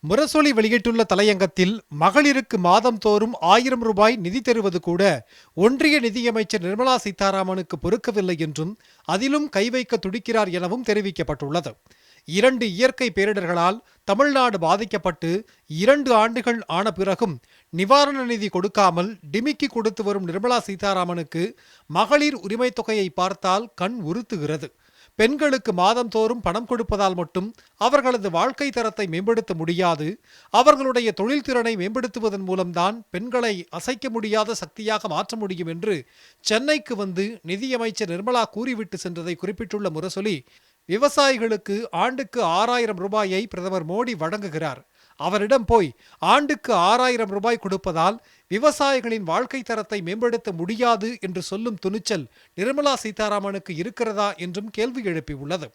முரசொலி வெளியிட்டுள்ள தலையங்கத்தில் மகளிருக்கு மாதம்தோறும் ஆயிரம் ரூபாய் நிதி தருவது கூட ஒன்றிய நிதியமைச்சர் நிர்மலா சீதாராமனுக்கு பொறுக்கவில்லை என்றும் அதிலும் கை வைக்க துடிக்கிறார் எனவும் தெரிவிக்கப்பட்டுள்ளது. இரண்டு இயற்கை பேரிடர்களால் தமிழ்நாடு பாதிக்கப்பட்டு இரண்டு ஆண்டுகள் ஆன பிறகும் நிவாரண நிதி கொடுக்காமல் டிமிக்கி கொடுத்து வரும் நிர்மலா சீதாராமனுக்கு மகளிர் உரிமைத் தொகையை பார்த்தால் கண் உறுத்துகிறது. பெண்களுக்கு மாதந்தோறும் பணம் கொடுப்பதால் மட்டும் அவர்களது வாழ்க்கை தரத்தை மேம்படுத்த முடியாது. அவர்களுடைய தொழில் திறனை மேம்படுத்துவதன் மூலம்தான் பெண்களை அசைக்க முடியாத சக்தியாக மாற்ற முடியும் என்று சென்னைக்கு வந்து நிதியமைச்சர் நிர்மலா கூறிவிட்டு சென்றதை குறிப்பிட்டுள்ள முரசொலி விவசாயிகளுக்கு ஆண்டுக்கு ஆறாயிரம் ரூபாயை பிரதமர் மோடி வழங்குகிறார். அவரிடம் போய் ஆண்டுக்கு ஆறாயிரம் ரூபாய் கொடுப்பதால் விவசாயிகளின் வாழ்க்கை தரத்தை மேம்படுத்த முடியாது என்று சொல்லும் துணிச்சல் நிர்மலா சீதாராமனுக்கு இருக்கிறதா என்றும் கேள்வி எழுப்பியுள்ளது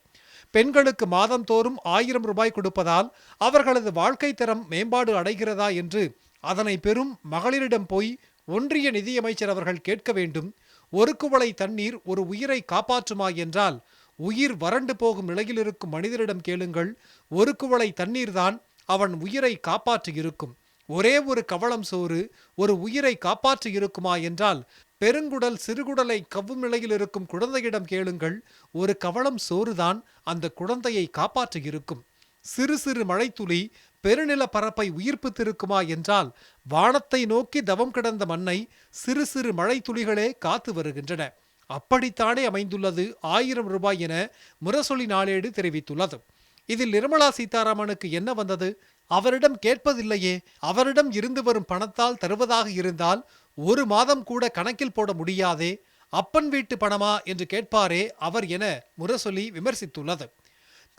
பெண்களுக்கு மாதந்தோறும் ஆயிரம் ரூபாய் கொடுப்பதால் அவர்களது வாழ்க்கை தரம் மேம்பாடு அடைகிறதா என்று அதனை பெறும் மகளிரிடம் போய் ஒன்றிய நிதியமைச்சர் அவர்கள் கேட்க வேண்டும். ஒரு குவளை தண்ணீர் ஒரு உயிரை காப்பாற்றுமா என்றால் உயிர் வறண்டு போகும் நிலையில் இருக்கும் மனிதரிடம் கேளுங்கள். ஒரு குவளை தண்ணீர்தான் அவன் உயிரை காப்பாற்றியிருக்கும். ஒரே ஒரு கவளம் சோறு ஒரு உயிரை காப்பாற்றியிருக்குமா என்றால் பெருங்குடல் சிறுகுடலை கவ்வும் நிலையில் இருக்கும் குழந்தையிடம் கேளுங்கள் ஒரு கவளம் சோறுதான் அந்த குழந்தையை காப்பாற்றியிருக்கும். சிறு சிறு மழைத்துளி பெருநில பரப்பை உயிர்ப்பித்திருக்குமா என்றால் வானத்தை நோக்கி தவம் கிடந்த மண்ணை சிறு சிறு மழைத்துளிகளே காத்து வருகின்றன. அப்படித்தானே அமைந்துள்ளது ஆயிரம் ரூபாய் என முரசொலி நாளேடு தெரிவித்துள்ளது. இதில் நிர்மலா சீதாராமனுக்கு என்ன வந்தது? அவரிடம் கேட்பதில்லையே. அவரிடம் இருந்து வரும் பணத்தால் தருவதாக இருந்தால் ஒரு மாதம் கூட கணக்கில் போட முடியாதே. அப்பன் வீட்டு பணமா என்று கேட்பாரே அவர் என முரசொலி விமர்சித்துள்ளது.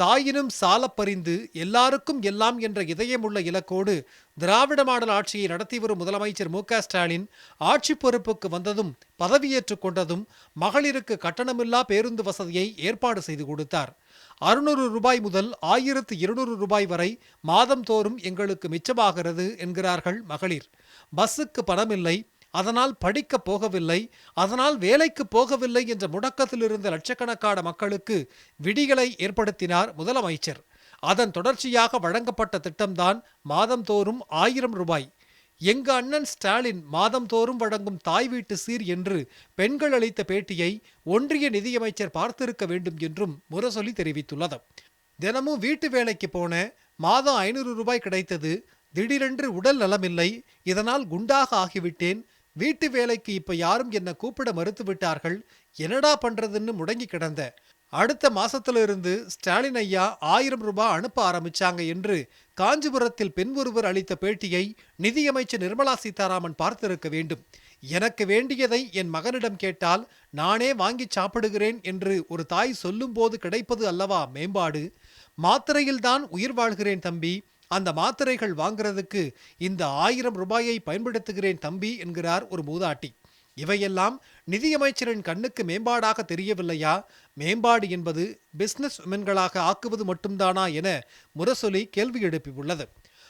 தாயினும் சாலப்பறிந்து எல்லாருக்கும் எல்லாம் என்ற இதயமுள்ள இலக்கோடு திராவிட மாடல் ஆட்சியை நடத்தி வரும் முதலமைச்சர் மு ஸ்டாலின் ஆட்சி பொறுப்புக்கு வந்ததும் பதவியேற்றுக் கொண்டதும் மகளிருக்கு கட்டணமில்லா பேருந்து வசதியை ஏற்பாடு செய்து கொடுத்தார். அறுநூறு ரூபாய் முதல் ஆயிரத்து இருநூறு ரூபாய் வரை மாதம்தோறும் எங்களுக்கு மிச்சமாகிறது என்கிறார்கள் மகளிர். பஸ்ஸுக்கு பணமில்லை அதனால் படிக்க போகவில்லை அதனால் வேலைக்கு போகவில்லை என்ற முடக்கத்தில் இருந்த லட்சக்கணக்கான மக்களுக்கு விடிகளை ஏற்படுத்தினார் முதலமைச்சர். அதன் தொடர்ச்சியாக வழங்கப்பட்ட திட்டம்தான் மாதம்தோறும் ஆயிரம் ரூபாய். எங்க அண்ணன் ஸ்டாலின் மாதந்தோறும் வழங்கும் தாய் வீட்டு சீர் என்று பெண்கள் அளித்த பேட்டியை ஒன்றிய நிதியமைச்சர் பார்த்திருக்க வேண்டும் என்றும் முரசொலி தெரிவித்துள்ளது. தினமும் வீட்டு வேலைக்கு போன மாதம் ஐநூறு ரூபாய் கிடைத்தது. திடீரென்று உடல் நலமில்லை. இதனால் குண்டாக ஆகிவிட்டேன். வீட்டு வேலைக்கு இப்ப யாரும் என்னை கூப்பிட மறுத்து விட்டார்கள் என்னடா பண்றதுன்னு முடங்கி கிடந்த. அடுத்த மாசத்துல இருந்து ஸ்டாலின் ஐயா ஆயிரம் ரூபாய் அனுப்ப ஆரம்பிச்சாங்க என்று காஞ்சிபுரத்தில் பெண் ஒருவர் அளித்த பேட்டியை நிதியமைச்சர் நிர்மலா சீதாராமன் பார்த்திருக்க வேண்டும். எனக்கு வேண்டியதை என் மகனிடம் கேட்டால் நானே வாங்கி சாப்பிடுகிறேன் என்று ஒரு தாய் சொல்லும்போது கிடைப்பது அல்லவா மேம்பாடு? மாத்திரையில்தான் உயிர் வாழ்கிறேன் தம்பி. அந்த மாத்திரைகள் வாங்குறதுக்கு இந்த ஆயிரம் ரூபாயை பயன்படுத்துகிறேன் தம்பி என்கிறார் ஒரு மூதாட்டி. இவையெல்லாம் நிதியமைச்சரின் கண்ணுக்கு மேம்பாடாக தெரியவில்லையா? மேம்பாடு என்பது பிசினஸ் உமன்களாக ஆக்குவது மட்டும்தானா என முரசொலி கேள்வி எழுப்பியுள்ளது.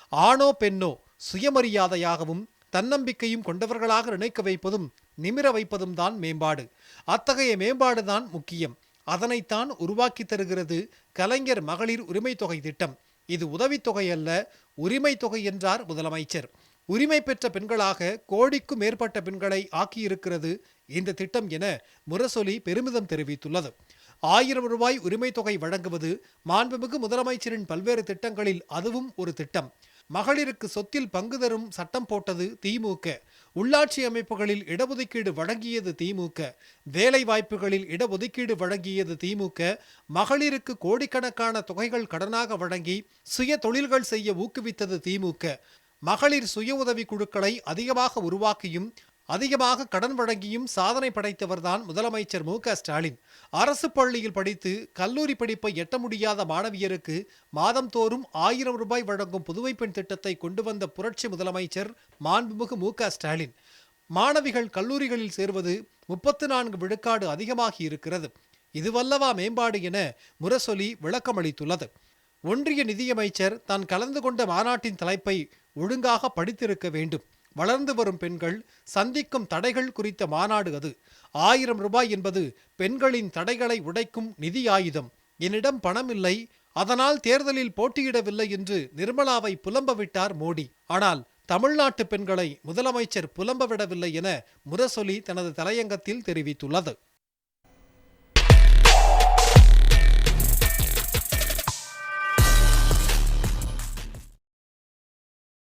ஆணோ பெண்ணோ சுயமரியாதையாகவும் தன்னம்பிக்கையும் கொண்டவர்களாக நினைக்க வைப்பதும் நிமிர வைப்பதும் தான் மேம்பாடு. அத்தகைய மேம்பாடுதான் முக்கியம். அதனைத்தான் உருவாக்கி தருகிறது கலைஞர் மகளிர் உரிமைத் தொகை திட்டம். இது உதவித்தொகை அல்ல உரிமை தொகை என்றார் முதலமைச்சர். உரிமை பெற்ற பெண்களாக கோடிக்கும் மேற்பட்ட பெண்களை ஆக்கியிருக்கிறது இந்த திட்டம் என முரசொலி பெருமிதம் தெரிவித்துள்ளது. ஆயிரம் ரூபாய் உரிமை தொகை வழங்குவது மாண்புமிகு முதலமைச்சரின் பல்வேறு திட்டங்களில் அதுவும் ஒரு திட்டம். மகளிருக்கு சொத்தில் பங்கு தரும் சட்டம் போட்டது திமுக உள்ளாட்சி அமைப்புகளில் இடஒதுக்கீடு வழங்கியது திமுக வேலை வாய்ப்புகளில் இடஒதுக்கீடு வழங்கியது திமுக மகளிருக்கு கோடிக்கணக்கான தொகைகள் கடனாக வழங்கி சுய தொழில்கள் செய்ய ஊக்குவித்தது திமுக மகளிர் சுய உதவி குழுக்களை அதிகமாக உருவாக்கியும் அதிகமாக கடன் வழங்கியும் சாதனை படைத்தவர்தான் முதலமைச்சர் மு க ஸ்டாலின். அரசு பள்ளியில் படித்து கல்லூரி படிப்பை எட்ட முடியாத மாணவியருக்கு மாதந்தோறும் ஆயிரம் ரூபாய் வழங்கும் புதுவை பெண் திட்டத்தை கொண்டு வந்த புரட்சி முதலமைச்சர் மாண்புமிகு மு க ஸ்டாலின். மாணவிகள் கல்லூரிகளில் சேர்வது முப்பத்து நான்கு விழுக்காடு அதிகமாகி இருக்கிறது. இதுவல்லவா மேம்பாடு என முரசொலி விளக்கமளித்துள்ளது. ஒன்றிய நிதியமைச்சர் தான் கலந்து கொண்ட மாநாட்டின் தலைப்பை ஒழுங்காக படித்திருக்க வேண்டும். வளர்ந்து வரும் பெண்கள் சந்திக்கும் தடைகள் குறித்த மாநாடு அது. ஆயிரம் ரூபாய் என்பது பெண்களின் தடைகளை உடைக்கும் நிதி ஆயுதம். என்னிடம் பணம் இல்லை. அதனால் தேர்தலில் போட்டியிடவில்லை என்று நிர்மலாவை புலம்பவிட்டார் மோடி. ஆனால் தமிழ்நாட்டு பெண்களை முதலமைச்சர் புலம்பவிடவில்லை என முரசொலி தனது தலையங்கத்தில் தெரிவித்துள்ளது.